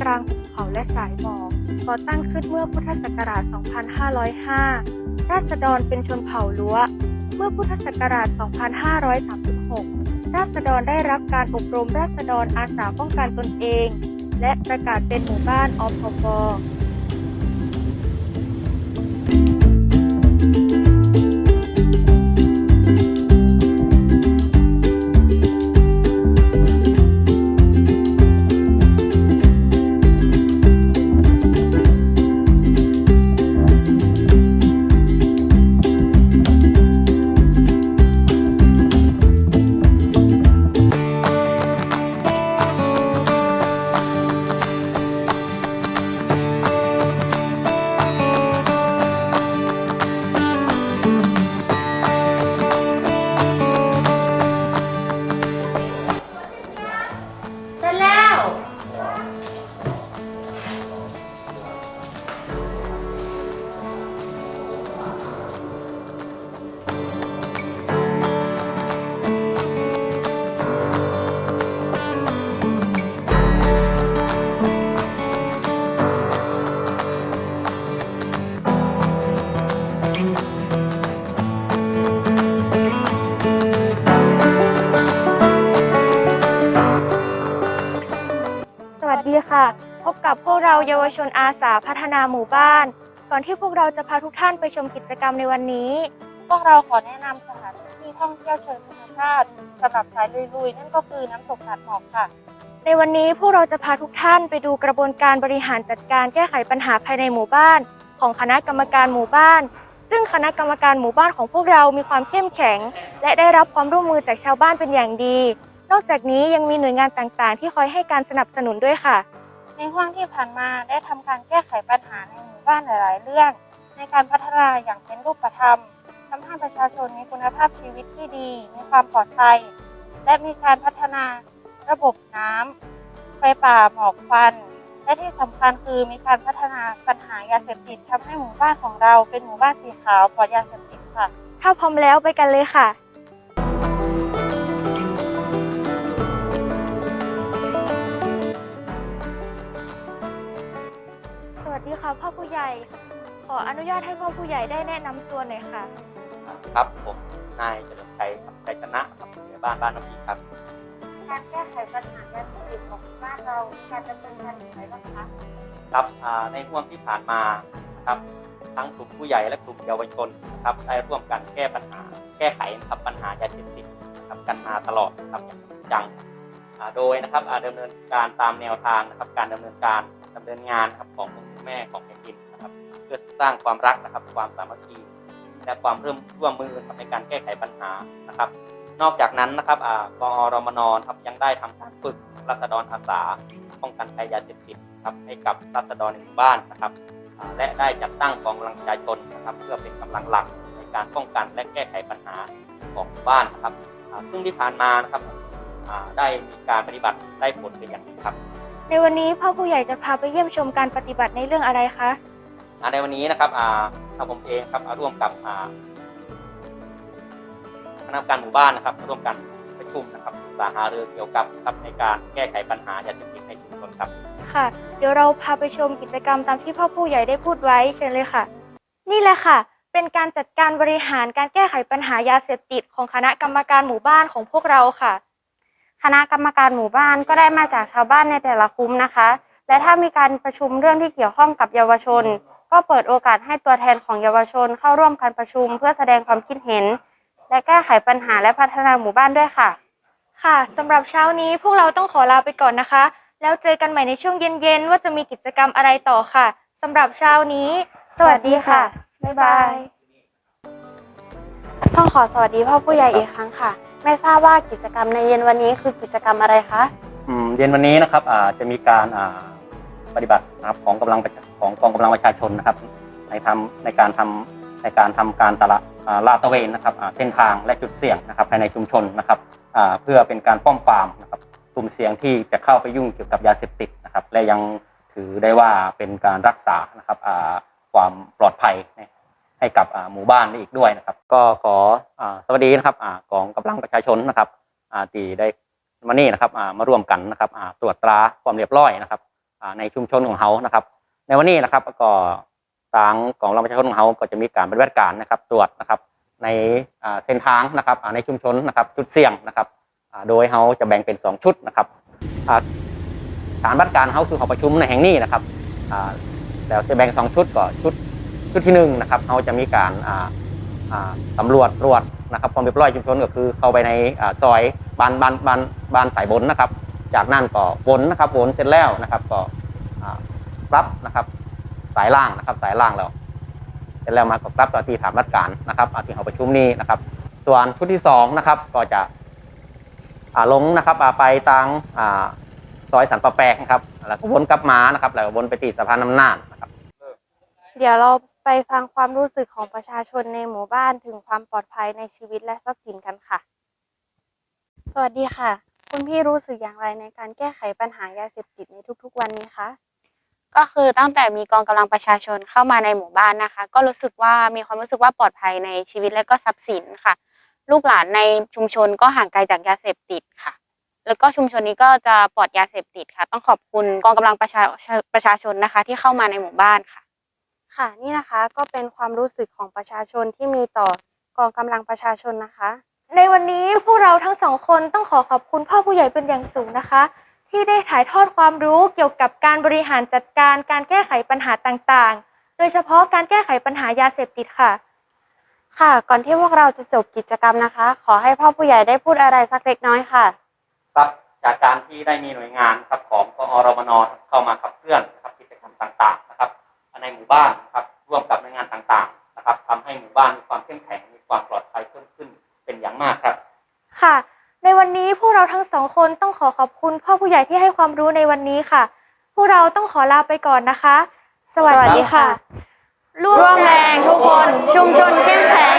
กลางหุบเขาและสายหมอกก่อตั้งขึ้นเมื่อพุทธศักราช 2505 ราษฎรเป็นชนเผ่าล้วเมื่อพุทธศักราช 2536 ราษฎรได้รับการอบรมราษฎรอาสาป้องกันตนเอง และประกาศเป็นหมู่บ้านอพป ชนอาสาพัฒนาหมู่บ้าน ก่อนที่พวกเราจะพาทุกท่านไปชมกิจกรรมในวันนี้ พวกเราขอแนะนำสถานที่ท่องเที่ยวเชิงธรรมชาติสำหรับสายลุยๆ นั่นก็คือน้ำตกหาดหมอกค่ะ ในวันนี้พวกเราจะพาทุกท่านไปดูกระบวนการบริหารจัดการแก้ไขปัญหาภายในหมู่บ้าน ของคณะกรรมการหมู่บ้าน ซึ่งคณะกรรมการหมู่บ้านของพวกเรามีความเข้มแข็ง และได้รับความร่วมมือจากชาวบ้านเป็นอย่างดี นอกจากนี้ยังมีหน่วยงานต่างๆ ที่คอยให้การสนับสนุนด้วยค่ะ ในห้วงที่ผ่านมาได้ทำการแก้ไขปัญหาในหมู่บ้านหลาย ๆ เรื่อง ในการพัฒนาอย่างเป็นรูปธรรมทำให้ประชาชนมีคุณภาพชีวิตที่ดี มีความปลอดภัย และมีการพัฒนาระบบน้ำไฟป่าหมอกควัน และที่สำคัญคือมีการพัฒนาปัญหายาเสพติดทำให้หมู่บ้านของเราเป็นหมู่บ้านสีขาวปลอดยาเสพติดค่ะ ถ้าพร้อมแล้วไปกันเลยค่ะ ค่ะพ่อผู้ใหญ่ ขออนุญาตให้พ่อผู้ใหญ่ได้แนะนำตัวหน่อยค่ะ ครับผมนายเฉลิมชัยครับชัยชนะครับในบ้านบ้านน้ำพีครับ การแก้ไขปัญหายาเสพติดของบ้านเรามีการดำเนินการอย่างไรบ้างคะครับอ่าในห่วงที่ผ่านมานะครับทั้งกลุ่มผู้ใหญ่และกลุ่มเยาวชนนะครับได้ร่วมกันแก้ปัญหา แก้ไขนะครับปัญหายาเสพติดนะครับกันมาตลอดนะครับอย่างอ่าโดยนะครับอ่าดำเนินการตามแนวทางนะครับการดำเนินการ ดำเนินงานนะครับของคุณแม่ของแผ่นดินนะครับ เพื่อสร้างความรักนะครับ ความสามัคคีและความร่วมร่วมมือในการแก้ไขปัญหานะครับ นอกจากนั้นนะครับอ่ากอรมนครับยังได้ทำการฝึกรัษฎรอาสาป้องกันภัยยาเสพติดครับให้กับรัษฎรในหมู่บ้านนะครับ และได้จัดตั้งกองกำลังประชาชนนะครับ เพื่อเป็นกำลังหลักในการป้องกันและแก้ไขปัญหาของบ้านนะครับซึ่งที่ผ่านมานะครับได้มีการปฏิบัติได้ผลเป็นอย่างดีครับ ในวันนี้พ่อผู้ใหญ่จะพาไปเยี่ยมชมการปฏิบัติในเรื่องอะไรคะ อ่าในวันนี้นะครับอ่าทางผมเองครับอ่าร่วมกับอ่าคณะกรรมการหมู่บ้านนะครับ ร่วมกันประชุมนะครับปรึกษาหารือเกี่ยวกับครับในการแก้ไขปัญหายาเสพติดในชุมชนครับ ค่ะ เดี๋ยวเราพาไปชมกิจกรรมตามที่พ่อผู้ใหญ่ได้พูดไว้เชิญเลยค่ะ นี่แหละค่ะ เป็นการจัดการบริหารการแก้ไขปัญหายาเสพติดของคณะกรรมการหมู่บ้านของพวกเราค่ะ คณะกรรมการหมู่บ้านก็ได้มาจากชาวบ้านในแต่ละคุ้มนะคะ และถ้ามีการประชุมเรื่องที่เกี่ยวข้องกับเยาวชน ก็เปิดโอกาสให้ตัวแทนของเยาวชน เข้าร่วมการประชุมเพื่อแสดงความคิดเห็น และแก้ไขปัญหาและพัฒนาหมู่บ้านด้วยค่ะ ค่ะสำหรับเช้านี้พวกเราต้องขอลาไปก่อนนะคะ แล้วเจอกันใหม่ในช่วงเย็นๆว่าจะมีกิจกรรมอะไรต่อค่ะสำหรับเช้านี้ สวัสดีค่ะบ๊ายบายต้องขอสวัสดีพ่อผู้ใหญ่อีกครั้งค่ะ ไม่ทราบว่ากิจกรรมในเย็นวันนี้คือกิจกรรมอะไรคะ อืมเย็นวันนี้นะครับอ่าจะมีการอ่าปฏิบัตินะครับของกำลังประชาของกองกำลังประชาชนนะครับ ในทำในการทำในการทำการตลาดอ่าลาดตระเวนนะครับอ่าเส้นทางและจุดเสี่ยงนะครับภายในชุมชนนะครับอ่าเพื่อเป็นการป้องปรามนะครับกลุ่มเสี่ยงที่จะเข้าไปยุ่งเกี่ยวกับยาเสพติดนะครับ และยังถือได้ว่าเป็นการรักษานะครับอ่าความปลอดภัยใให้กับหมู่บ้านนี้อีกด้วยนะครับ ก็ขอสวัสดีนะครับอ่ากองกำลังประชาชนนะครับอ่าที่ได้มานี่นะครับมาร่วมกันนะครับตรวจตราความเรียบร้อยนะครับในชุมชนของเขานะครับ ในวันนี้นะครับก็ทางกองรประชาชนของเขาก็จะมีการปฏิบัติการนะครับตรวจนะครับ ในเส้นทางนะครับในชุมชนนะครับจุดเสี่ยงนะครับโดยเขาจะแบ่งเป็นสองชุดนะครับอ่าฐานบัติการเขาคือหอประชุมในแห่งนี้นะครับแล้วจะแบ่งสองชุดก็ชุด ชุดที่หนึ่งนะครับเขาจะมีการสำรวจตรวจนะครับความเรียบร้อยชุมชนก็คือเข้าไปในซอยบานบานบานบานสายบนนะครับ จากนั้นก็วนนะครับวนเสร็จแล้วนะครับ ก็รับนะครับ สายล่างนะครับ สายล่างแล้วเสร็จแล้วมาก็รับต่อที่ฐานรัฐการนะครับที่หอประชุมนี้นะครับ ส่วนชุดที่สองนะครับ ก็จะลงนะครับไปทางอ่าซอยสันปะแปกนะครับแล้วก็วนกลับมานะครับ แล้วก็วนไปที่สะพานน้ำน่านนะครับ เดี๋ยวเรา ไปฟังความรู้สึกของประชาชนในหมู่บ้านถึงความปลอดภัยในชีวิตและทรัพย์สินกันค่ะ สวัสดีค่ะ คุณพี่รู้สึกอย่างไรในการแก้ไขปัญหายาเสพติดในทุกๆ วันนี้คะ ก็คือตั้งแต่มีกองกำลังประชาชนเข้ามาในหมู่บ้านนะคะ ก็รู้สึกว่ามีความรู้สึกว่าปลอดภัยในชีวิตและก็ทรัพย์สินค่ะ ลูกหลานในชุมชนก็ห่างไกลจากยาเสพติดค่ะ แล้วก็ชุมชนนี้ก็จะปลอดยาเสพติดค่ะ ต้องขอบคุณกองกำลังประชาประชาชนนะคะ ที่เข้ามาในหมู่บ้านค่ะ ค่ะ นี่นะคะก็เป็นความรู้สึกของประชาชนที่มีต่อกองกำลังประชาชนนะคะ ในวันนี้พวกเราทั้งสองคนต้องขอขอบคุณพ่อผู้ใหญ่เป็นอย่างสูงนะคะ ที่ได้ถ่ายทอดความรู้เกี่ยวกับการบริหารจัดการการแก้ไขปัญหาต่างๆ โดยเฉพาะการแก้ไขปัญหายาเสพติดค่ะ ค่ะ ก่อนที่พวกเราจะจบกิจกรรมนะคะ ขอให้พ่อผู้ใหญ่ได้พูดอะไรสักเล็กน้อยค่ะ ครับจากการที่ได้มีหน่วยงานครับของกอรมนเข้ามาขับเคลื่อนนะครับกิจกรรมต่างๆนะครับ ในหมู่บ้านนะครับร่วมกับหน่วยงานต่างๆนะครับทำให้หมู่บ้านมีความเข้มแข็งมีความปลอดภัยเพิ่มขึ้นเป็นอย่างมากครับ ค่ะ ในวันนี้พวกเราทั้งสองคนต้องขอขอบคุณพ่อผู้ใหญ่ที่ให้ความรู้ในวันนี้ค่ะ พวกเราต้องขอลาไปก่อนนะคะ สวัสสวัสดีดีค่ะค่ะ ร่วมแรงทุกคนชุมชนเข้มแข็ง